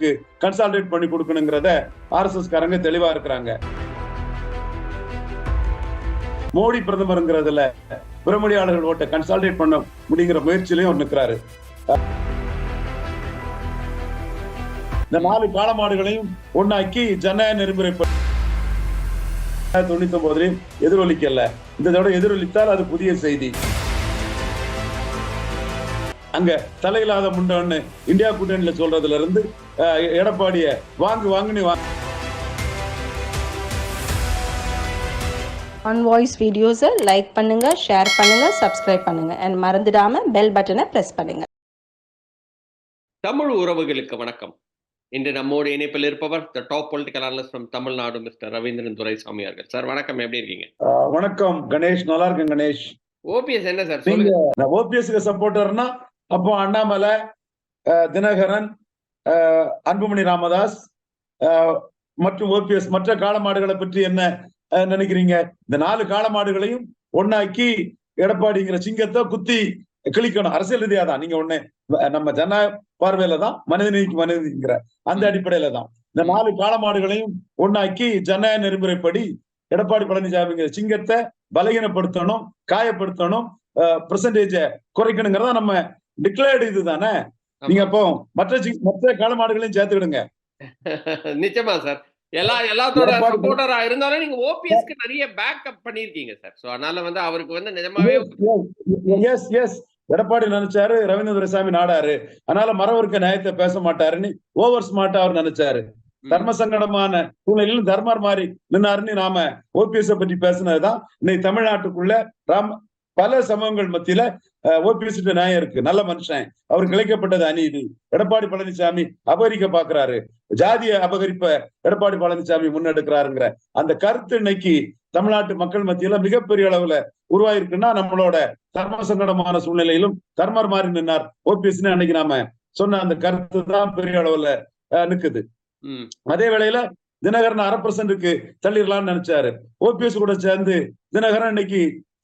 அவங்களுக்கு கன்சால்டேட் பண்ணி கொடுக்கணுங்கிறத ஆர்எஸ்எஸ் காரங்க தெளிவா இருக்கிறாங்க. மோடி பிரதமருங்கிறதுல பிறமொழியாளர்கள் ஓட்ட கன்சால்டேட் பண்ண முடிங்கிற முயற்சியிலையும் அவர் நிற்கிறாரு இந்த நாலு காலமாடுகளையும் ஒன்னாக்கி ஜனநாயக நெறிமுறை தொண்ணூத்தி ஒன்பதுலையும் எதிரொலிக்கல. இந்த தடவை எதிரொலித்தால் அது புதிய செய்தி. அங்க தலையில்லாத முண்டன்னு இந்தியா கூட்டணியில சொல்றதுல இருந்து எடப்பாடிய வாங்கு வாங்குன்னு வாங்க ஆன் வாய்ஸ் வீடியோஸை லைக் பண்ணுங்க ஷேர் பண்ணுங்க சப்ஸ்கிரைப் பண்ணுங்க. அண்ட் மறந்துடாம பெல் பட்டனை பிரஸ் பண்ணுங்க. தமிழ் உறவுகளுக்கு வணக்கம். இன்று நம்மோடு இணைப்பில் இருப்பவர் the top political analyst from Tamil Nadu mister Ravindran Duraisamy அவர்கள். சார் வணக்கம். எப்படி இருக்கீங்க? வணக்கம். கணேஷ் நல்லா இருக்கேன் கணேஷ். ஓபிஎஸ் என்ன சார் ஓபிஎஸ்க்கு சப்போர்ட்டர்னா அப்போ அண்ணாமலை தினகரன் அன்புமணி ராமதாஸ் மற்றும் ஓபிஎஸ் மற்ற காளமாடுகளை பற்றி என்ன நினைக்கிறீங்க? இந்த நாலு காளமாடுகளையும் ஒண்ணாக்கி எடப்பாடிங்கிற சிங்கத்தை குத்தி கிழிக்கணும். அரசியல் ரீதியா தான் நீங்க ஒண்ணு நம்ம ஜன பார்வையில தான் மனிதநீதிக்கு மனிதங்கிற அந்த அடிப்படையில தான். இந்த நாலு காளமாடுகளையும் ஒண்ணாக்கி ஜனநாயக நெறிமுறைப்படி எடப்பாடி பழனிசாமிங்கிற சிங்கத்தை பலகீனப்படுத்தணும் காயப்படுத்தணும் பெர்சன்டேஜ குறைக்கணுங்கிறதா நம்ம டிக்ளேர்டு இதுதானே? நீங்க அப்போ மற்ற மற்ற காலமாடுகளையும் சேர்த்துக்கிடுங்க. நிச்சயமா சார் எல்லா எல்லாத்தோட சப்போர்ட்டரா இருந்தாலும் நீங்க ஓபிஎஸ்க்கு நிறைய பேக்கப் பண்ணிருக்கீங்க சார் சோ அதனால வந்து அவருக்கு வந்து நிஜமாவே எஸ் எஸ் எடப்பாடி நினைச்சாரு ரவீந்திர துரைசாமி நாடாரு. அதனால மரவர்க்க நியாயத்தை பேச மாட்டாருன்னு ஓவர் ஸ்மார்ட்டா அவர் நினைச்சாரு. தர்ம சங்கடமான சூழ்நிலையிலும் தர்மர் மாதிரி நின்னாருன்னு நாம ஓபிஎஸ் பற்றி பேசினதுதான். இன்னைக்கு தமிழ்நாட்டுக்குள்ள ராம பல சமூகங்கள் மத்தியில ஓபிஎஸ் நியாயம் இருக்கு நல்ல மனுஷன். அவருக்கு இழைக்கப்பட்டது அநீதி. எடப்பாடி பழனிசாமி அபகரிக்க பாக்குறாரு ஜாதிய அபகரிப்ப எடப்பாடி பழனிசாமி முன்னெடுக்கிறாருங்கிற அந்த கருத்து இன்னைக்கு தமிழ்நாட்டு மக்கள் மத்தியில மிகப்பெரிய அளவுல உருவாயிருக்குன்னா நம்மளோட தர்ம சங்கடமான சூழ்நிலையிலும் தர்மர் மாதிரி நின்னார் ஓபிஎஸ்னு அன்னைக்கு நாம சொன்ன அந்த கருத்து தான் பெரிய அளவுல நிக்குது. அதே வேளையில தினகரன் அரை பர்சன்ட்டுக்கு தள்ளிடலாம்னு நினைச்சாரு. ஓபிஎஸ் கூட சேர்ந்து தினகரன் இன்னைக்கு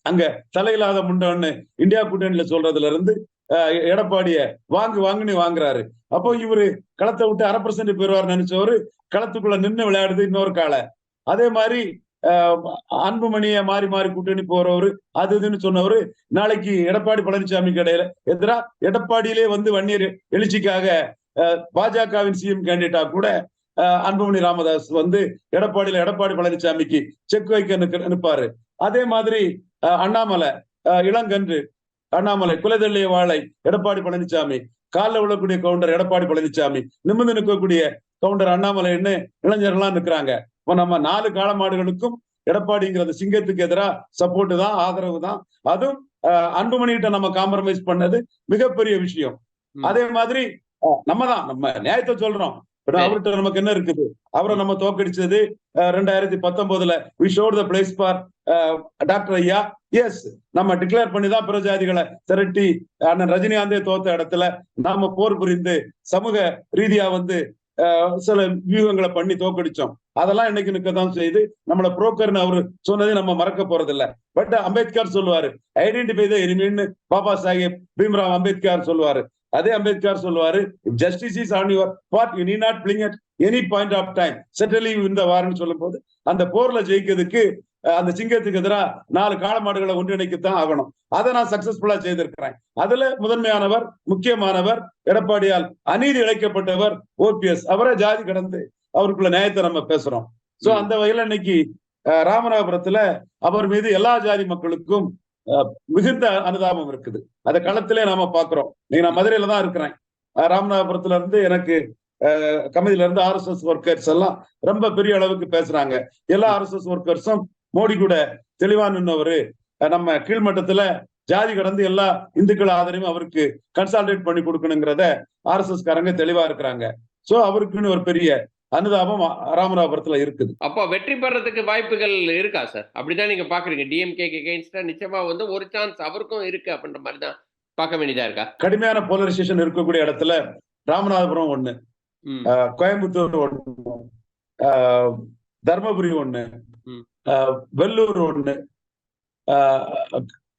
அங்க தலையில்லாத முண்டன்னு இந்தியா கூட்டணியில சொல்றதுல இருந்து எடப்பாடிய வாங்கு வாங்குன்னு வாங்குறாரு. அப்போ இவரு களத்தை விட்டு அரை பர்சன்ட் பெறுவார் நினைச்சவரு களத்துக்குள்ள நின்று விளையாடுது இன்னொரு காலை. அதே மாதிரி அன்புமணிய மாறி மாறி கூட்டணி போறவரு அது இதுன்னு சொன்னவரு நாளைக்கு எடப்பாடி பழனிசாமி கடையில எதிரா எடப்பாடியிலே வந்து வன்னியர் எழுச்சிக்காக பாஜகவின் சிஎம் கேண்டிடேட்டா கூட அன்புமணி ராமதாஸ் வந்து எடப்பாடியில எடப்பாடி பழனிசாமிக்கு செக் வைக்க நிப்பாரு அதே மாதிரி அண்ணாமலை இளங்கன்று அண்ணாமலை குலதெல்லிய வாழை எடப்பாடி பழனிசாமி காலில் விழக்கூடிய கவுண்டர் எடப்பாடி பழனிசாமி நிமிர்ந்து நிற்கக்கூடிய கவுண்டர் அண்ணாமலைன்னு இளைஞர்கள்லாம் நிக்கிறாங்க இப்ப நம்ம நாலு காளமாடுகளுக்கும் எடப்பாடிங்கிறது சிங்கத்துக்கு எதிரா சப்போர்ட் தான் ஆதரவு தான். அதுவும் அன்புமணி கிட்ட நம்ம காம்ப்ரமைஸ் பண்ணது மிகப்பெரிய விஷயம். அதே மாதிரி நம்ம தான் நம்ம நியாயத்தை சொல்றோம். இப்ப அவர்கிட்ட நமக்கு என்ன இருக்குது? அவரை நம்ம தோக்கடிச்சது ரெண்டாயிரத்தி பத்தொன்பதுல we shot the place for doctor ஐயா. எஸ் நம்ம டிக்ளேர் பண்ணி தான் பிற ஜாதிகளை திரட்டி அண்ணன் ரஜினிகாந்தே தோத்த இடத்துல நாம போர் புரிந்து சமூக ரீதியா வந்து சில வியூகங்களை பண்ணி தோக்கடிச்சோம் அதெல்லாம் இன்னைக்கு நிக்கதான் செய்து நம்மள புரோக்கர்னு அவரு சொன்னதை நம்ம மறக்க போறது இல்ல பட் அம்பேத்கர் சொல்லுவாரு ஐடென்டிஃபை த எனிமின்னு பாபா சாஹேப் பீம்ராவ் அம்பேத்கர் சொல்லுவாரு. அதே அம்பேத்கர் சொல்லுவாரு justice is on your part you need not blink at any point of time certainly இந்த வார்னு சொல்லும் போது அந்த போர்ல ஜெயிக்கிறதுக்கு அந்த சிங்கத்துக்கு எதிரா நாலு காளமாடுகளை ஒன்றிணைக்கத்தான் ஆகணும். அதை நான் சக்சஸ்ஃபுல்லா செய்திருக்கிறேன். அதுல முதன்மையானவர் முக்கியமானவர் எடப்பாடியால் அநீதி இழைக்கப்பட்டவர் ஓபிஎஸ். அவரை ஜாதி கடந்து அவருக்குள்ள நியாயத்தை நம்ம பேசுறோம். சோ. அந்த வகையில இன்னைக்கு ராமநாதபுரத்துல அவர் மீது எல்லா ஜாதி மக்களுக்கும் மிகுந்த அனுதாபம் இருக்குது. அந்த களத்திலே நாம பாக்குறோம் நீங்க நான் மதுரையில தான் இருக்கிறேன். ராமநாதபுரத்துல இருந்து எனக்கு கமிதியில இருந்து ஆர்எஸ்எஸ் ஒர்க்கர்ஸ் எல்லாம் ரொம்ப பெரிய அளவுக்கு பேசுறாங்க. எல்லா ஆர்எஸ்எஸ் ஒர்க்கர்ஸும் மோடி கூட தெளிவா நின்னவரு. நம்ம கீழ்மட்டத்துல ஜாதி கடந்து எல்லா இந்துக்கள் ஆதரவையும் அவருக்கு கன்சால்டேட் பண்ணி கொடுக்கணுங்கிறத ஆர்எஸ்எஸ் காரங்க தெளிவா இருக்கிறாங்க. சோ அவருக்குன்னு ஒரு பெரிய அனுதாபம் ராமநாதபுரத்துல இருக்குது. அப்போ வெற்றி பெறதுக்கு வாய்ப்புகள் இருக்கா சார்? அப்படிதான் நீங்க பாக்குறீங்க. டிஎம்கே எகெயின்ஸ்டா நிச்சயமா வந்து ஒரு சான்ஸ் அவருக்கும் இருக்கு அப்படின்ற மாதிரி தான் பார்க்க வேண்டியதா இருக்கா? கடுமையான போலரைசேஷன் இருக்கக்கூடிய இடத்துல ராமநாதபுரம் ஒண்ணு கோயம்புத்தூர் ஒண்ணு தர்மபுரி ஒண்ணு வெள்ளூர் ஒண்ணு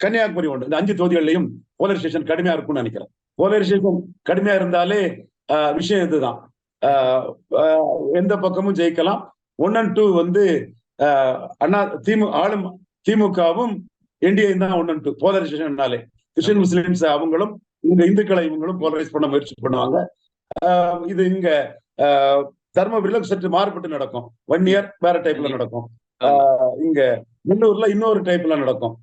கன்னியாகுமரி ஒண்ணு. இந்த அஞ்சு தொகுதிகள்லையும் போலரைசேஷன் கடுமையா இருக்கும்னு நினைக்கிறேன். போலரைசேஷன் கடுமையா இருந்தாலே விஷயம் இதுதான். எந்த பக்கமும் ஜெயிக்கலாம். ஒன் அண்ட் டூ வந்து ஆஹ் அண்ணா திமுக ஆளும் திமுகவும் என்டிஏ தான் ஒன் அண்ட் டூ போலரைசேஷன்னாலே கிறிஸ்டின் முஸ்லிம்ஸ் அவங்களும் இந்த இந்துக்களை இவங்களும் போலரைஸ் பண்ண முயற்சி பண்ணுவாங்க. ஆஹ் இது இங்க ஆஹ் தர்மபுரியில சற்று மாறுபட்டு நடக்கும். ஒன் இயர் வேற டைப்ல நடக்கும். ஆஹ் இங்க முன்னூர்ல இன்னொரு டைப்ல நடக்கும்.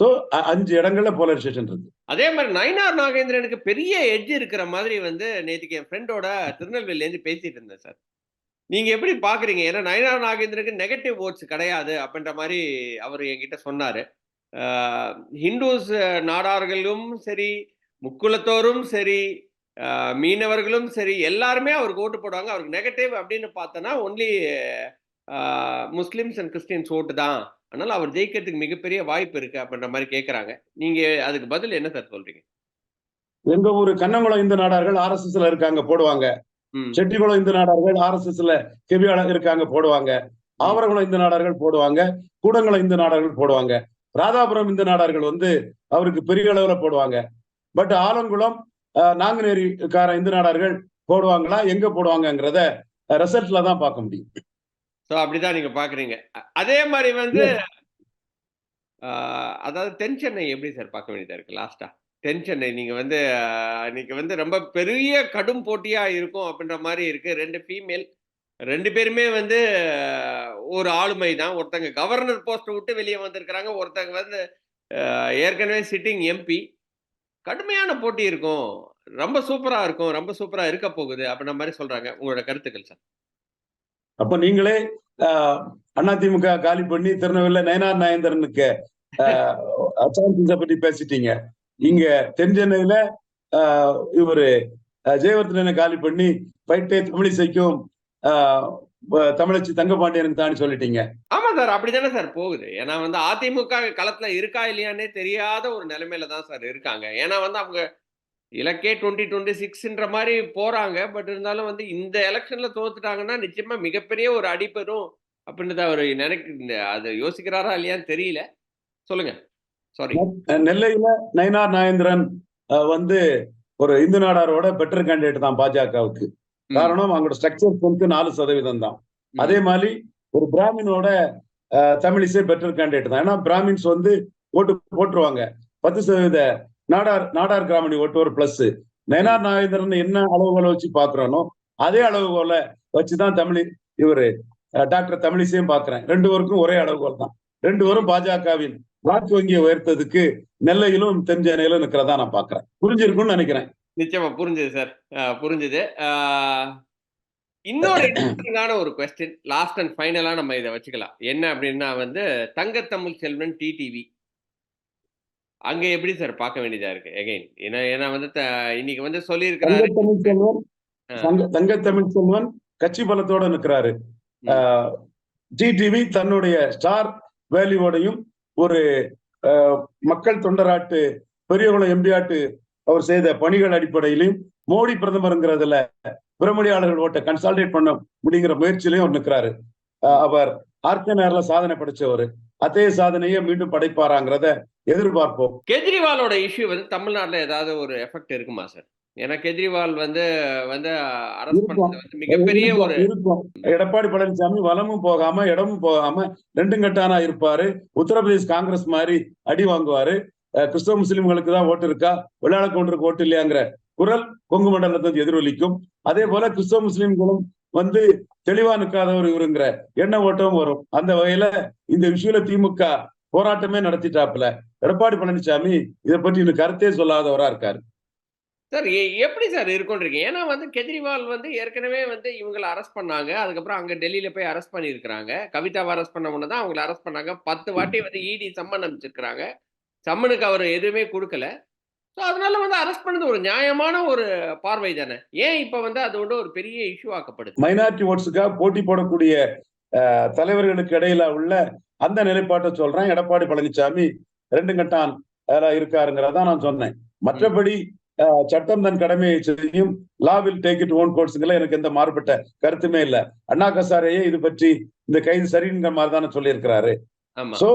சோ அஞ்சு இடங்கள்ல போலரைசேஷன் இருக்கு. அதே மாதிரி நயனார் நாகேந்திரனுக்கு பெரிய எட்ஜ் இருக்கிற மாதிரி வந்து நேற்றுக்கு என் ஃப்ரெண்டோட திருநெல்வேலியிலேருந்து பேசிட்டு இருந்தேன் சார் நீங்க எப்படி பாக்குறீங்க? ஏன்னா நயனார் நாகேந்திரனுக்கு நெகட்டிவ் ஓட்ஸ் கிடையாது அப்படின்ற மாதிரி அவர் என்கிட்ட சொன்னாரு. ஹிந்துஸ் நாடார்களும் சரி முக்குலத்தோரும் சரி மீனவர்களும் சரி எல்லாருமே அவருக்கு ஓட்டு போடுவாங்க. அவருக்கு நெகட்டிவ் அப்படின்னு பார்த்தோன்னா ஒன்லி முஸ்லிம்ஸ் அண்ட் கிறிஸ்டின்ஸ் ஓட்டு தான். அதனால அவர் ஜெயிக்கிறதுக்கு மிகப்பெரிய வாய்ப்பு இருக்கு அப்படின்ற மாதிரி கேட்கறாங்க நீங்க அதுக்கு பதில் என்ன சார் சொல்றீங்க? எங்க ஊரு கண்ணங்குளம் இந்து நாடார்கள் ஆர் எஸ் எஸ்ல இருக்காங்க போடுவாங்க. ம், செட்டிகுளம் இந்து நாடார்கள் ஆர் எஸ் எஸ்ல கெவியாளர் இருக்காங்க போடுவாங்க. ஆவரகுளம் இந்து நாடார்கள் போடுவாங்க கூடங்குளம் இந்து நாடார்கள் போடுவாங்க. ராதாபுரம் இந்து நாடார்கள் வந்து அவருக்கு பெரிய அளவுல போடுவாங்க. பட் ஆலங்குளம் நாங்குநேரிக்கார இந்து நாடார்கள் போடுவாங்களா எங்க போடுவாங்கங்கிறத ரிசல்ட்ல தான் பார்க்க முடியும். ஸோ அப்படிதான் நீங்க பாக்குறீங்க. அதே மாதிரி வந்து அதாவது தென் சென்னை எப்படி சார் பார்க்க வேண்டியதா இருக்கு? லாஸ்டா தென் சென்னை நீங்க வந்து இன்னைக்கு வந்து ரொம்ப பெரிய கடும் போட்டியா இருக்கும் அப்படின்ற மாதிரி இருக்கு. ரெண்டு ஃபீமேல் ரெண்டு பேருமே வந்து ஒரு ஆளுமை தான். ஒருத்தங்க கவர்னர் போஸ்ட்டை விட்டு வெளியே வந்திருக்கிறாங்க. ஒருத்தங்க வந்து ஏற்கனவே சிட்டிங் எம்பி கடுமையான போட்டி இருக்கும். ரொம்ப சூப்பரா இருக்கும். ரொம்ப சூப்பரா இருக்க போகுது அப்படின்ற மாதிரி சொல்றாங்க. உங்களோட கருத்துக்கள் சார். அப்ப நீங்களே அதிமுக காலி பண்ணி திருநெல்வேலியில நயனார் நாயந்திரனுக்கு சான்சஸ பத்தி பேசிட்டீங்க. இங்க தென் சென்னையில இவரு அஹ், காலி பண்ணி பைட்டே தமிழிசைக்கும் அஹ், தமிழச்சி தங்கபாண்டியனுக்கு தான் சொல்லிட்டீங்க. ஆமா சார் அப்படிதானே சார் போகுது. ஏன்னா வந்து அதிமுக களத்துல இருக்கா இல்லையானே தெரியாத ஒரு நிலைமையில தான் சார் இருக்காங்க. ஏன்னா வந்து அவங்க இலக்கே டுவெண்ட்டி டுவெண்ட்டி சிக்ஸ்ன்ற மாதிரி போறாங்க. பட் இருந்தாலும் வந்து இந்த எலெக்ஷன்ல தோத்துட்டாங்கன்னா நிச்சயமா மிகப்பெரிய ஒரு அடிப்பெறும் அப்படின்னு தான் அவர் நினைக்க அது யோசிக்கிறாரா இல்லையான்னு தெரியல. சொல்லுங்க. சாரி நெல்லையில நயனார் நாயந்திரன் வந்து ஒரு இந்து நாடாரோட பெட்டர் கேண்டிடேட் தான் பாஜகவுக்கு. காரணம் அவங்களோட ஸ்ட்ரக்சர் வந்து நாலு சதவீதம் தான். அதே மாதிரி ஒரு பிராமினோட தமிழிசை பெட்டர் கேண்டிடேட் தான். ஏன்னா பிராமின்ஸ் வந்து ஓட்டு போட்டுருவாங்க. பத்து சதவீத நாடார் நாடார் கிராமணி ஓட்டுவர் பிளஸ் நயனார் நாகேந்திரன் என்ன அளவுகளை வச்சு பாக்குறானோ அதே அளவுகோல வச்சுதான் தமிழ் இவரு டாக்டர் தமிழிசையும் பாக்குறேன். ரெண்டு பேருக்கும் ஒரே அளவுகோல் தான். ரெண்டு பேரும் பாஜகவின் வாக்கு வங்கியை உயர்த்ததுக்கு நெல்லையிலும் தென் நிக்கிறதா இருக்கிறதா நான் பாக்குறேன். புரிஞ்சிருக்கும்னு நினைக்கிறேன். நிச்சயமா புரிஞ்சுது சார். புரிஞ்சுது. இன்னொரு இன்ட்ரெஸ்டிங்கான ஒரு கொஸ்டின் லாஸ்ட் அண்ட் ஃபைனலா நம்ம இதை வச்சுக்கலாம். என்ன அப்படின்னா வந்து தங்கத்தமிழ் செல்வன் டிடிவி அங்க எப்படி சார் பார்க்க வேண்டியதா இருக்கு? எகைன் ஏன்னா ஏன்னா வந்து இன்னைக்கு வந்து சொல்லியிருக்கிறாரு. தங்க தங்கத்தமிழ் செல்வன் கட்சி பலத்தோட நிற்கிறாரு. டிடிவி தன்னுடைய ஸ்டார் வேல்யூவோடையும் ஒரு மக்கள் தொண்டராட்டு பெரியகுளம் எம்பியாட்டு அவர் செய்த பணிகள் அடிப்படையிலும் மோடி பிரதமருங்கிறதுல பிறமொழியாளர்கள் ஓட்ட கன்சால்டேட் பண்ண முடிங்கிற முயற்சியிலையும் அவர் நிற்கிறாரு. அவர் ஆர்கே நேரில் சாதனை படைச்சவர். அதே சாதனையை மீண்டும் படைப்பாராங்கிறத எதிர்பார்ப்போம். கெஜ்ரிவாலோட இஷ்யூ வந்து தமிழ்நாட்டுல ஏதாவது ஒரு எஃபெக்ட் இருக்குமா சார் ஏன்னா கெஜ்ரிவால் வந்து வந்து மிகப்பெரிய ஒரு எடப்பாடி பழனிசாமி வலமும் போகாம இடமும் போகாம ரெண்டும் கட்டானா இருப்பாரு. உத்தரப்பிரதேஷ் காங்கிரஸ் மாதிரி அடி வாங்குவாரு. கிறிஸ்தவ முஸ்லிம்களுக்கு தான் ஓட்டு இருக்கா? விளையாட கவுண்டருக்கு ஓட்டு இல்லையாங்கிற குரல் கொங்கு மண்டலத்தை எதிரொலிக்கும். அதே போல கிறிஸ்தவ முஸ்லிம்களும் வந்து தெளிவா நிற்காதவர் இவருங்கிற எண்ண ஓட்டமும் வரும். அந்த வகையில இந்த விஷயத்துல திமுக போராட்டமே நடத்திட்டாப்புல. எடப்பாடி பழனிசாமி இதை பற்றி இன்னும் கருத்தே சொல்லாதவரா இருக்காரு. சார் எப்படி சார் இருக்கும்ன்றீங்க ஏன்னா வந்து கெஜ்ரிவால் வந்து ஏற்கனவே வந்து இவங்களை அரெஸ்ட் பண்ணாங்க. அதுக்கப்புறம் அங்க டெல்லியில போய் அரெஸ்ட் பண்ணியிருக்கிறாங்க. கவிதாவை அரெஸ்ட் பண்ண உடனே தான் அவங்களை அரெஸ்ட் பண்ணாங்க. பத்து வாட்டி வந்து இடி சம்மன் அமைச்சிருக்கிறாங்க சம்மனுக்கு அவர் எதுவுமே கொடுக்கல. ஸோ அதனால வந்து அரெஸ்ட் பண்ணது ஒரு நியாயமான ஒரு பார்வை தானே. ஏன் இப்போ வந்து அது வந்து ஒரு பெரிய இஷ்யூ ஆக்கப்படுது? மைனாரிட்டி ஓட்ஸுக்காக போட்டி போடக்கூடிய தலைவர்களுக்கு இடையில உள்ள அந்த நிலைப்பாட்டை சொல்றேன். எடப்பாடி பழனிசாமி ரெண்டு கட்டான் இருக்காருங்கிறத நான் சொன்னேன். மற்றபடி சட்டம் தன் கடமையை செய்யும் லாவில் டேக் இட் ஓன் கோர்ட்ஸுங்கள எனக்கு எந்த மாறுபட்ட கருத்துமே இல்ல. அண்ணா கசாரையே இது பற்றி இந்த கைது சரிங்கிற மாதிரி தானே சொல்லியிருக்கிறாரு. சோ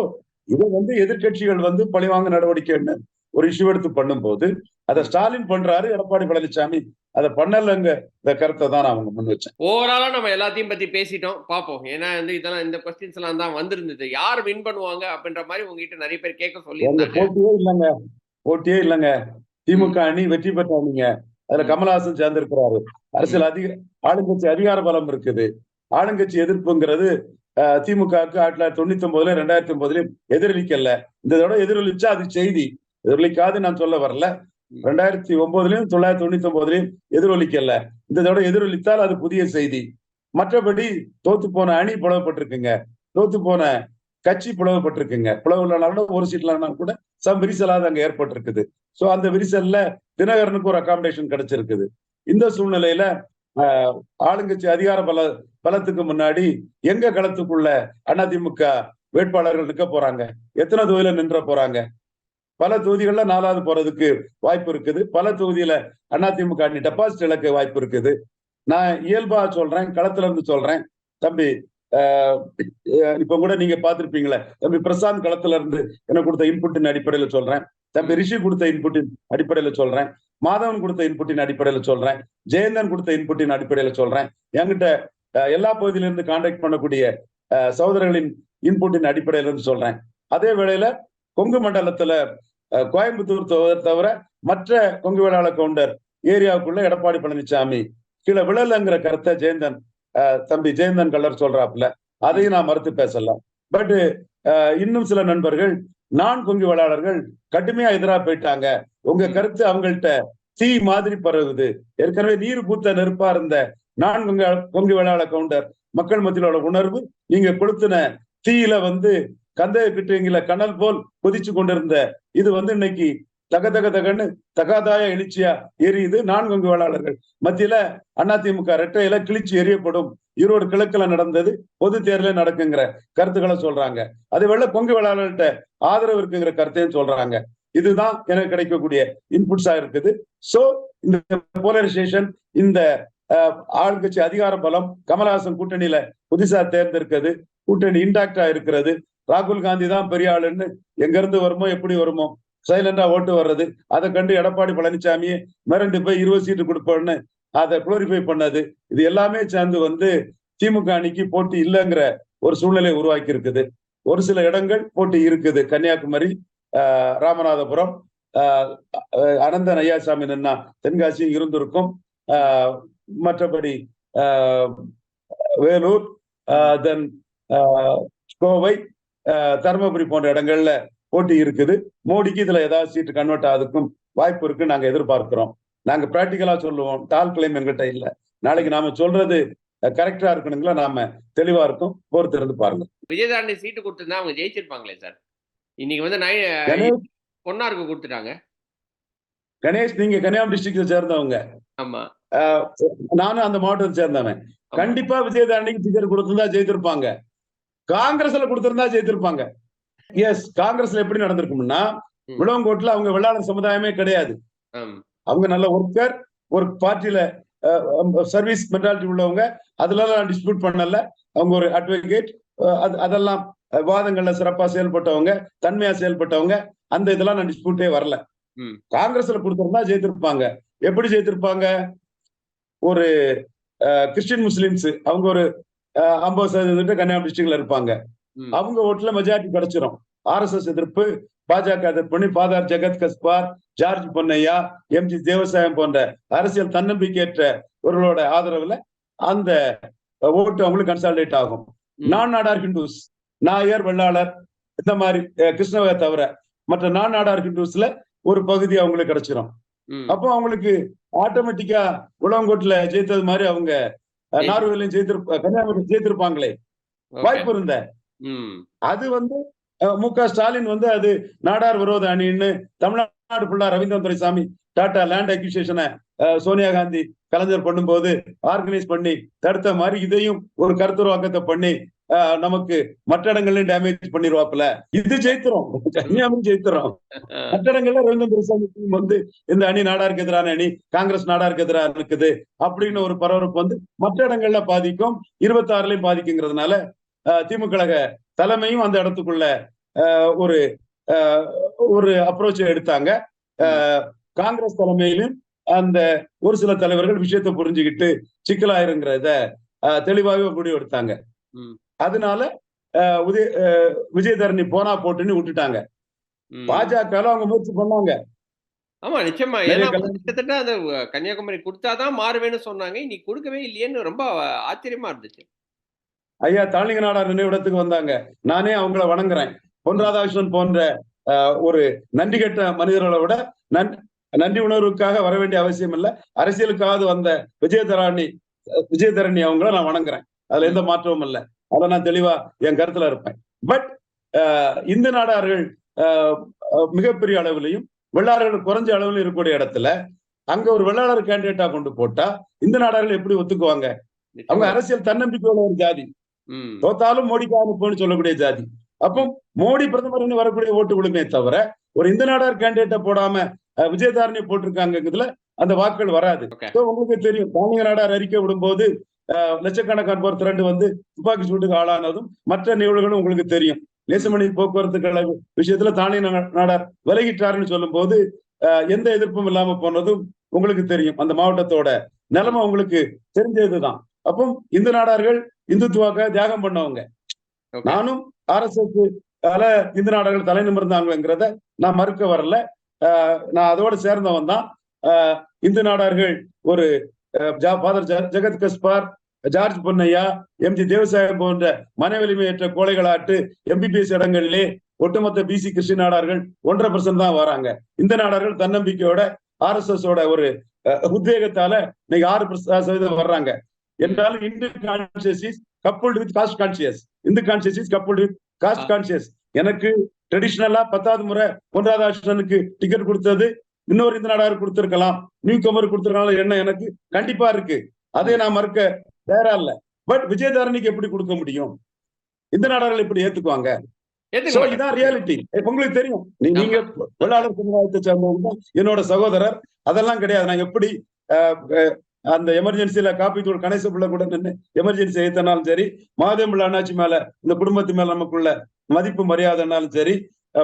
இதை வந்து எதிர்க்கட்சிகள் வந்து பழிவாங்க நடவடிக்கைன்னு ஒரு இஷ்யூ எடுத்து பண்ணும்போது அதை ஸ்டாலின் பண்றாரு எடப்பாடி பழனிசாமி அதை பண்ணலங்க இந்த கருத்தை தான் நான் அவங்க முன் வச்சேன். ஓவராலா நம்ம எல்லாத்தையும் பத்தி பேசிட்டோம். பார்ப்போம். ஏன்னா வந்து இதெல்லாம் இந்த கொஸ்டின்ஸ் எல்லாம் தான் வந்திருந்தது. யார் வின் பண்ணுவாங்க அப்படின்ற மாதிரி உங்ககிட்ட நிறைய பேர் கேட்க சொல்லியிருந்தாங்க. போட்டியே இல்லைங்க. போட்டியே இல்லைங்க. திமுக அணி வெற்றி பெற்ற அணிங்க. அதுல. கமலஹாசன் சேர்ந்திருக்கிறாரு. அரசியல் அதிக ஆளுங்கட்சி அதிகார பலம் இருக்குது. ஆளுங்கட்சி எதிர்ப்புங்கிறது திமுகவுக்கு ஆயிரத்தி தொள்ளாயிரத்தி தொண்ணூத்தி ஒன்பதுல ரெண்டாயிரத்தி ஒன்பதுலயும் எதிரொலிக்கல. இந்த தடவை எதிரொலிச்சா அது செய்தி. எதிரொலிக்காது நான் சொல்ல வரல. ரெண்டாயிரத்தி ஒன்பதுலயும் தொள்ளாயிரத்தி தொண்ணூத்தி ஒன்பதுலயும் எதிரொலிக்கல. இந்த தடவை எதிரொலித்தால் அது புதிய செய்தி. மற்றபடி தோத்து போன அணி புலவப்பட்டிருக்குங்க. தோத்து போன கட்சி புலவப்பட்டிருக்குங்க. பிளவு ஒரு சீட்லனாலும் கூட சம் விரிசலாவது அங்க ஏற்பட்டிருக்குது. சோ அந்த விரிசல்ல தினகரனுக்கு ஒரு அகாமடேஷன் கிடைச்சிருக்குது. இந்த சூழ்நிலையில ஆளுங்கட்சி அதிகார பல பலத்துக்கு முன்னாடி எங்க களத்துக்குள்ள அதிமுக வேட்பாளர்கள் நிற்க போறாங்க? எத்தனை தொகுதியில நின்ற போறாங்க? பல தொகுதிகள்ல நாலாவது போறதுக்கு வாய்ப்பு இருக்குது. பல தொகுதியில அதிமுக அணி டெபாசிட் இழக்க வாய்ப்பு இருக்குது. நான் இயல்பா சொல்றேன் களத்துல இருந்து சொல்றேன். தம்பி ஆஹ், இப்ப கூட நீங்க பாத்திருப்பீங்களே தம்பி பிரசாந்த் களத்துல இருந்து எனக்கு கொடுத்த இன்புட்டின் அடிப்படையில சொல்றேன். தம்பி ரிஷி கொடுத்த இன்புட்டின் அடிப்படையில சொல்றேன். மாதவன் கொடுத்த இன்புட்டின் அடிப்படையில சொல்றேன். ஜெயந்தன் கொடுத்த இன்புட்டின் அடிப்படையில சொல்றேன். என்கிட்ட எல்லா பகுதியில இருந்து கான்டாக்ட் பண்ணக்கூடிய சகோதரர்களின் இன்புட்டின் அடிப்படையில இருந்து சொல்றேன். அதே வேளையில கொங்கு மண்டலத்துல கோயம்புத்தூர் தவிர- மற்ற கொங்கு வேளாள கவுண்டர் ஏரியாவுக்குள்ள எடப்பாடி பழனிசாமி கீழே விழலங்கிற கருத்தை ஜெயந்தன் தம்பி ஜெயந்தன் கலர் சொல்றாப்புல அதையும் நான் மறுத்து பேசலாம். பட் இன்னும் சில நண்பர்கள் நான் கொங்கு வேளாளர்கள் கடுமையா எதிரா போயிட்டாங்க. உங்க கருத்து அவங்கள்ட்ட தீ மாதிரி பரவுது. ஏற்கனவே நீர் பூத்த நெருப்பா இருந்த நான் கொங்கு கொங்கு வேளாள கவுண்டர் மக்கள் மத்தியிலோட உணர்வு நீங்க கொளுத்தின தீயில வந்து கந்தைய கிட்டுங்கள கனல் போல் கொதிச்சு கொண்டிருந்த இது வந்து இன்னைக்கு தக தக தகன்னு தகாதாய எழுச்சியா எரியுது நான்கு வேளாளர்கள். மத்தியில அதிமுக ரெட்டையில கிழிச்சு எரியப்படும் ஈரோடு கிழக்குல நடந்தது பொது தேர்தல நடக்குங்கிற கருத்துக்களை சொல்றாங்க. அதே வேளை கொங்கு வேளாளர்கிட்ட ஆதரவு இருக்குங்கிற கருத்தையும் சொல்றாங்க. இதுதான் எனக்கு கிடைக்கக்கூடிய இன்புட்ஸா இருக்குது. சோ இந்த போலரைசேஷன் இந்த ஆளுங்கட்சி அதிகார பலம் கமலஹாசன் கூட்டணியில புதுசா தேர்ந்தெடுக்கிறது கூட்டணி இன்டாக்டா இருக்கிறது ராகுல் காந்தி தான் பெரிய ஆளுன்னு எங்க இருந்து வருமோ எப்படி வருமோ சைலண்டா ஓட்டு வர்றது. அதை கண்டு எடப்பாடி பழனிசாமியே மிரண்டு போய் இருபது சீட்டு கொடுப்போன்னு அதை குளோரிஃபை பண்ணது. இது எல்லாமே சேர்ந்து வந்து திமுக அணிக்கு போட்டி இல்லைங்கிற ஒரு சூழ்நிலை உருவாக்கி இருக்குது ஒரு சில இடங்கள் போட்டி இருக்குது. கன்னியாகுமரி ராமநாதபுரம் அனந்த நையாசாமி நின்னா தென்காசி இருந்திருக்கும். மற்றபடி வேலூர் தென் கோவை தருமபுரி போன்ற இடங்கள்ல போட்டி இருக்குது. மோடிக்கு இதுல ஏதாவது சீட்டு கன்வெர்ட் ஆகுதுக்கும் வாய்ப்பு இருக்கு நாங்க எதிர்பார்க்கிறோம். நாங்க பிராக்டிக்கலா சொல்லுவோம். டால் கிளைம் எங்கிட்ட இல்ல. நாளைக்கு நாம சொல்றது கரெக்டா இருக்கணுங்களா நாம தெளிவா இருக்கும் பொறுத்து இருந்து பாருங்க. விஜயதாரணி சீட்டு கொடுத்திருந்தா அவங்க ஜெயிச்சிருப்பாங்களே சார் இன்னைக்கு வந்து பொன்னாருக்கு கொடுத்துட்டாங்க. கணேஷ் நீங்க கன்னியாகுமரி டிஸ்ட்ரிக்ட்ல சேர்ந்தவங்க. ஆமா. நானும் அந்த மாவட்டத்தை சேர்ந்தவன். கண்டிப்பா விஜயதாரணிக்கு டிக்கெட் கொடுத்திருந்தா ஜெயித்திருப்பாங்க. காங்கிரஸ்ல கொடுத்திருந்தா ஜெயித்திருப்பாங்க எஸ் காங்கிரஸ்ல எப்படி நடந்திருக்கும்னா ம். விளவங்கோட்டுல அவங்க வெள்ளாளர் சமுதாயமே கிடையாது. அவங்க நல்ல ஒர்க்கர் ஒரு பார்ட்டியில சர்வீஸ் மென்டாலிட்டி உள்ளவங்க அதுல நான் டிஸ்பியூட் பண்ணல அவங்க ஒரு அட்வொகேட் அதெல்லாம் வாதங்கள்ல சிறப்பா செயல்பட்டவங்க தன்மையா செயல்பட்டவங்க அந்த இதெல்லாம் நான் டிஸ்பியூட்டே வரல. காங்கிரஸ்ல கொடுத்திருந்தா ஜெயித்திருப்பாங்க எப்படி ஜெயித்திருப்பாங்க ஒரு அஹ், கிறிஸ்டியன் முஸ்லிம்ஸ் அவங்க ஒரு ஐம்பது சதவீதம் கன்னியாகுமரி டிஸ்ட்ரிக்ட்ல இருப்பாங்க. அவங்க ஓட்டுல மெஜாரிட்டி கிடைச்சிரும் ஆர்எஸ்எஸ் எதிர்ப்பு பாஜக எதிர்ப்பு father Jegath Gaspar George Ponnaiah M G Devasahayam போன்ற அரசியல் தன்னம்பிக்கையற்றவர்களோட ஆதரவுல அந்த ஓட்டு அவங்களுக்கு கன்சாலிடேட் ஆகும். நான் நாடார் ஹிந்துஸ் நாயர் வெள்ளாளர் இந்த மாதிரி கிருஷ்ணவை தவிர மற்ற நான் நாடார் ஹிந்துஸ்ல ஒரு பகுதி அவங்களுக்கு கிடைச்சிரும் ம். அப்போ அவங்களுக்கு ஆட்டோமேட்டிக்கா உலகங்கோட்டுல ஜெயித்தது மாதிரி அவங்க நார்வேலையும் ஜெயித்திருப்ப கன்னியாகுமரி ஜெயித்திருப்பாங்களே. வாய்ப்பு இருந்த. அது வந்து மு க ஸ்டாலின் வந்து அது நாடார் விரோத அணின்னு தமிழ்நாடு ஃபுல்லா ரவீந்திரன் துரைசாமி டாடா லேண்ட் அக்யூசியேஷனை சோனியா காந்தி கலைஞர் பண்ணும்போது ஆர்கனைஸ் பண்ணி தடுத்த மாதிரி இதையும் ஒரு கருத்துருவாக்கத்தை பண்ணி நமக்கு மற்ற இடங்கள்லயும் டேமேஜ் பண்ணிடுவாப்புல இது ஜெயித்துறோம் கன்னியாகுமரி ஜெயித்துறோம் மற்ற இடங்கள்ல ரவீந்திரன் துரைசாமி வந்து இந்த அணி நாடாருக்கு எதிரான அணி? காங்கிரஸ் நாடாருக்கு எதிராக இருக்குது? அப்படின்னு ஒரு பரபரப்பு வந்து மற்ற இடங்கள்ல பாதிக்கும். இருபத்தி ஆறுலயும் பாதிக்குங்கிறதுனால திமுக கழக தலைமையும் அந்த இடத்துக்குள்ள ஒரு ஒரு அப்ரோச் எடுத்தாங்க. காங்கிரஸ் தலைமையிலும் அந்த ஒரு சில தலைவர்கள் விஷயத்தை புரிஞ்சுக்கிட்டு சிக்கலாயிருங்கிறத தெளிவாகவே முடிவு எடுத்தாங்க. அதனால உதய விஜயதரணி போனா போட்டுன்னு விட்டுட்டாங்க. பாஜக அவங்க முயற்சி பண்ணாங்க. ஆமா நிச்சயமா. ஏன்னா கிட்டத்தட்ட அந்த கன்னியாகுமரி கொடுத்தாதான் மாறுவேன்னு சொன்னாங்க. இன்னைக்கு கொடுக்கவே இல்லையேன்னு ரொம்ப ஆச்சரியமா இருந்துச்சு. ஐயா தாளிங்க நாடார் நினைவிடத்துக்கு வந்தாங்க. நானே அவங்கள வணங்குறேன். பொன் ராதாகிருஷ்ணன் போன்ற ஒரு நன்றி கெட்ட மனிதர்களை விட நன் நன்றி உணர்வுக்காக வர வேண்டிய அவசியம் இல்லை. அரசியலுக்காவது வந்த விஜயதரணி விஜயதரணி அவங்கள நான் வணங்குறேன். அதுல எந்த மாற்றமும் இல்லை. அதை நான் தெளிவா என் கருத்துல இருப்பேன். பட் இந்து நாடார்கள் மிகப்பெரிய அளவிலையும் வெள்ளாளர்கள் குறைஞ்ச அளவில் இருக்கக்கூடிய இடத்துல அங்க ஒரு வெள்ளாளர் கேண்டிடேட்டா கொண்டு போட்டா இந்து நாடார்கள் எப்படி ஒத்துக்குவாங்க? அவங்க. அரசியல் தன்னம்பிக்கையோட ஒரு ஜாதி. தோத்தாலும் மோடிக்கு அனுப்புன்னு சொல்லக்கூடிய ஜாதி. அப்போ மோடி பிரதமர்னு வரக்கூடிய ஓட்டு விழுமே தவிர ஒரு இந்து நாடார் கேண்டிடேட்டை போடாம அஹ், விஜயதாரணி போட்டிருக்காங்கிறதுல அந்த வாக்குகள் வராது. உங்களுக்கு தெரியும் தானிய நாடார் அறிக்கை விடும்போது லட்சக்கணக்கான பேர் திரண்டு வந்து துப்பாக்கி சூட்டுக்கு ஆளானதும் மற்ற நிகழ்வுகளும் உங்களுக்கு தெரியும். நேசமணி போக்குவரத்து கழக விஷயத்துல தானிய நா- நாடார் விலகிட்டாருன்னு சொல்லும் போது எந்த எதிர்ப்பும் இல்லாம போனதும் உங்களுக்கு தெரியும். அந்த மாவட்டத்தோட நிலைமை உங்களுக்கு தெரிஞ்சதுதான். அப்போ இந்து நாடார்கள் இந்துத்துவாக்க தியாகம் பண்ணவங்க. நானும் ஆர்எஸ்எஸ் இந்து நாடுகள் தலை நிமிர்ந்தாங்கிறத நான் மறுக்க வரல. நான் அதோட சேர்ந்தவன் தான் ஆஹ் இந்து நாடார்கள் ஒரு father Jegath Gaspar George Ponnaiah M G Devasahayam போன்ற மனவலிமையற்ற கோழைகளாட்டு எம்பிபிஎஸ் இடங்களிலே ஒட்டுமொத்த பிசி கிறிஸ்டின் நாடார்கள் ஒன்றரை பர்சன்ட் தான் வராங்க இந்த நாடார்கள் தன்னம்பிக்கையோட ஆர்எஸ்எஸ் ஓட ஒரு உத்வேகத்தால இன்னைக்கு ஆறு சதவீதம் வர்றாங்க என்றாலும் Hindu conscious is coupled with caste conscious Hindu conscious is coupled with caste. Conscious எனக்கு ட்ரெடிஷனலா பத்தாவது முறை பொன் ராதாகிருஷ்ணனுக்கு டிக்கெட் கொடுத்தது இன்னொரு இந்த நாடார் கொடுத்திருக்கலாம் நியூ கமர் கொடுத்திருக்கலாம் என்ன எனக்கு? கண்டிப்பா இருக்கு. அதை நான் மறுக்க தயாரா இல்ல பட் விஜயதாரணிக்கு எப்படி கொடுக்க முடியும்? இந்த நாடார்கள் எப்படி ஏத்துக்குவாங்க? ரியாலிட்டி உங்களுக்கு தெரியும். நீங்க வெள்ளாளர் சமுதாயத்தை சேர்ந்தவங்க என்னோட சகோதரர். அதெல்லாம் கிடையாது. நான் எப்படி அந்த எமர்ஜென்சில காப்பி தூள் கணேச பிள்ளை கூட நின்று எமர்ஜென்சி ஏத்தனாலும் சரி மாதம் பிள்ளை அண்ணாச்சி மேல இந்த குடும்பத்து மேல நமக்குள்ள மதிப்பு மரியாதைனாலும் சரி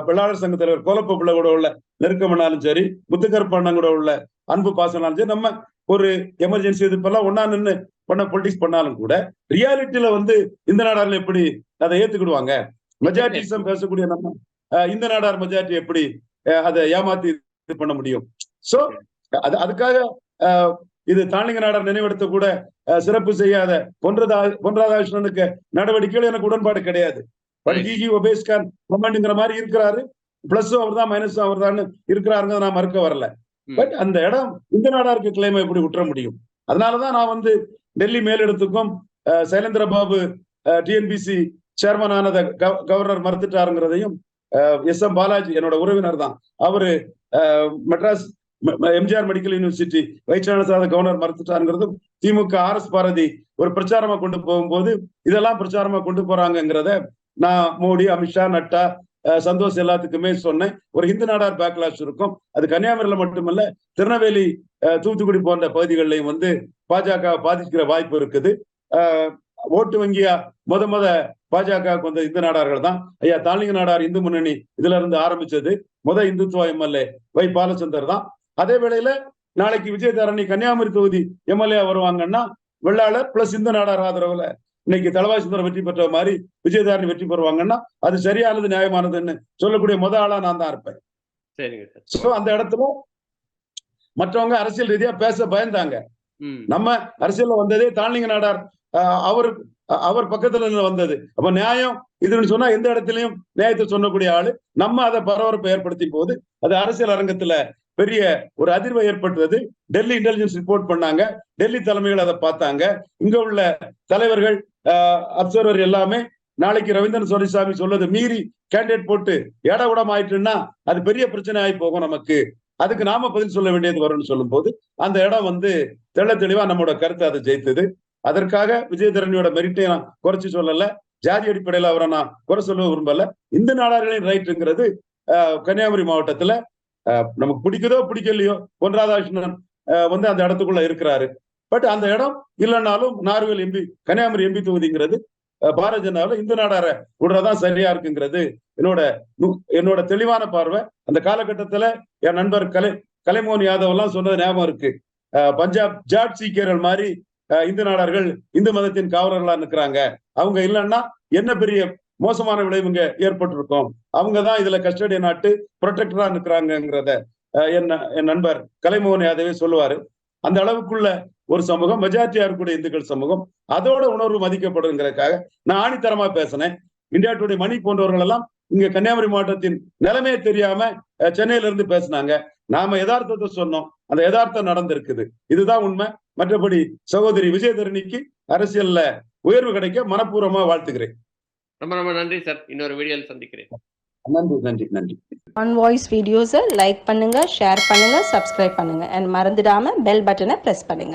பிள்ளாளர் சங்க தலைவர் கோலப்ப பிள்ளை கூட உள்ள நெருக்கம்னாலும் சரி முத்துக்கருப்பண்ணன் கூட உள்ள அன்பு பாசனாலும் சரி நம்ம ஒரு எமர்ஜென்சி எதிர்ப்பெல்லாம் ஒன்னா நின்று பண்ண பொலிட்டிக்ஸ் பண்ணாலும் கூட ரியாலிட்டியில வந்து இந்த நாடார்கள் எப்படி அதை ஏத்துக்கிடுவாங்க? மெஜாரிட்டிசம் பேசக்கூடிய நம்ம அஹ், இந்த நாடார் மெஜாரிட்டி எப்படி அஹ், அதை ஏமாத்தி இது பண்ண முடியும்? சோ அது அதுக்காக இது தாளிங்க நாடார் நினைவிடத்தை கூட சிறப்பு செய்யாத பொன்றதா பொன்ராதாகிருஷ்ணனுக்கு நடவடிக்கைகள் எனக்கு உடன்பாடு கிடையாது. பட். ஹி ஒபேஸ்கான் கமாண்டுங்கிற மாதிரி இருக்கிறாரு பிளஸும் அவர் தான் மைனஸும் அவர் தான் இருக்கிறாருங்க நான் மறுக்க வரல. பட் அந்த இடம் இந்த நாடாருக்கு கிளைமை எப்படி விட்டுற முடியும் அதனாலதான் நான் வந்து டெல்லி மேலிடத்துக்கும் சைலேந்திர பாபு டிஎன்பிசி சேர்மன் ஆனத கவ- கவர்னர் மறுத்துட்டாருங்கிறதையும் எஸ் எம் பாலாஜி என்னோட உறவினர் தான் அவரு Madras MGR medical university vice chancellor governor மறுத்துட்டாருங்கிறதும் திமுக ஆர் எஸ் பாரதி ஒரு பிரச்சாரமா கொண்டு போகும்போது இதெல்லாம் பிரச்சாரமா கொண்டு போறாங்கங்கிறத நான் மோடி அமித்ஷா நட்டா சந்தோஷ் எல்லாத்துக்குமே சொன்னேன். ஒரு இந்து நாடார் பேக்லாஷ் இருக்கும். அது கன்னியாகுமரியில மட்டுமல்ல திருநெல்வேலி அஹ், தூத்துக்குடி போன்ற பகுதிகளிலையும் வந்து பாஜக பாதிக்கிற வாய்ப்பு இருக்குது. ஓட்டு வங்கியா? முத முத பாஜகவுக்கு வந்த இந்து நாடார்கள் தான். ஐயா தாலிங்க நாடார் இந்து முன்னணி இதுல இருந்து ஆரம்பிச்சது. முத இந்துத்துவ எம்எல்ஏ வை பாலச்சந்தர் தான். அதே வேளையில நாளைக்கு விஜயதாரணி கன்னியாகுமரி தொகுதி எம்எல்ஏ வருவாங்கன்னா வெள்ளாளர் பிளஸ் இந்து நாடார் ஆதரவுல இன்னைக்கு தலவாய் சுந்தரம் வெற்றி பெற்ற மாதிரி விஜயதாரணி வெற்றி பெறுவாங்கன்னா அது சரியானது நியாயமானதுன்னு சொல்லக்கூடிய முத ஆளா நான் தான் இருப்பேன். சோ அந்த இடத்துல மற்றவங்க அரசியல் ரீதியா பேச பயந்தாங்க. நம்ம அரசியல்ல வந்ததே தாளிங்க நாடார் அவர் அவர் பக்கத்துல இருந்து வந்தது. அப்ப நியாயம் இதுன்னு சொன்னா எந்த இடத்துலயும் நியாயத்தை சொல்லக்கூடிய ஆளு. நம்ம அதை பரபரப்பை ஏற்படுத்தி போது அது அரசியல் அரங்கத்துல பெரிய ஒரு அதிர்வை ஏற்பட்டது. டெல்லி இன்டெலிஜென்ஸ் ரிப்போர்ட் பண்ணாங்க. டெல்லி தலைமைகள் அதை பார்த்தாங்க. இங்க உள்ள தலைவர்கள் அப்சர்வர் எல்லாமே நாளைக்கு ரவீந்திரன் சோரிசாமி சொல்லது மீறி கேண்டிடேட் போட்டு ஏட உடம் ஆயிட்டுன்னா அது பெரிய பிரச்சனை ஆகி போகும் நமக்கு. அதுக்கு நாம பதில் சொல்ல வேண்டியது வரும்னு சொல்லும்போது அந்த இடம் வந்து தெள்ள தெளிவா நம்மளோட கருத்தை அதை ஜெயித்தது. அதற்காக விஜயதரணியோட மெரிட்டை நான் குறைச்சி சொல்லல. ஜாதி அடிப்படையில அவரை நான் குறை சொல்ல விரும்பல. இந்த நாடார்களின் ரைட்டுங்கிறது கன்னியாகுமரி மாவட்டத்துல அஹ், நமக்கு பிடிக்குதோ பிடிக்கலையோ பொன் ராதாகிருஷ்ணன் வந்து அந்த இடத்துக்குள்ள இருக்கிறாரு. பட் அந்த இடம் இல்லைன்னாலும் நார்வேல் எம்பி கன்னியாகுமரி எம்பி தொகுதிங்கிறது பாரதிய ஜனதாவில் இந்து நாடார விடுறதான் சரியா இருக்குங்கிறது என்னோட நு- என்னோட தெளிவான பார்வை. அந்த காலகட்டத்துல என் நண்பர் கலை கலைமோகன் யாதவ் எல்லாம் சொன்னது ஞாபகம் இருக்கு. பஞ்சாப் ஜாட் சீக்கியர்கள் மாதிரி இந்து நாடார்கள் இந்து மதத்தின் காவலர்களா நிற்கிறாங்க அவங்க இல்லைன்னா என்ன பெரிய மோசமான விளைவுங்க ஏற்பட்டிருக்கும்? அவங்க தான் இதுல கஸ்டடி நாட்டு ப்ரொடெக்டரா நிற்கிறாங்கிறத என் என் நண்பர் கலைமோகன் யாதவே சொல்லுவாரு. அந்த அளவுக்குள்ள ஒரு சமூகம் மெஜாரிட்டியா இருக்கக்கூடிய இந்துக்கள் சமூகம் அதோட உணர்வு மதிக்கப்படுங்கிறதுக்காக நான் ஆணித்தரமா பேசினேன். இந்தியா டுடே மணி போன்றவர்கள் எல்லாம் இங்க கன்னியாகுமரி மாவட்டத்தின் நிலைமையே தெரியாம சென்னையில இருந்து பேசினாங்க. நாம யதார்த்தத்தை சொன்னோம். அந்த யதார்த்தம் நடந்திருக்குது. இதுதான் உண்மை. மற்றபடி சகோதரி விஜயதரணிக்கு அரசியல்ல உயர்வு கிடைக்க மனப்பூர்வமா வாழ்த்துகிறேன். ரொம்ப ரொம்ப நன்றி சார். இன்னொரு வீடியோவில் சந்திக்கிறேன். நன்றி நன்றி நன்றி. ஆன் வாய்ஸ் வீடியோஸை லைக் பண்ணுங்க ஷேர் பண்ணுங்க சப்ஸ்கிரைப் பண்ணுங்க. அண்ட் மறந்துடாம பெல் பட்டனை ப்ரெஸ் பண்ணுங்க.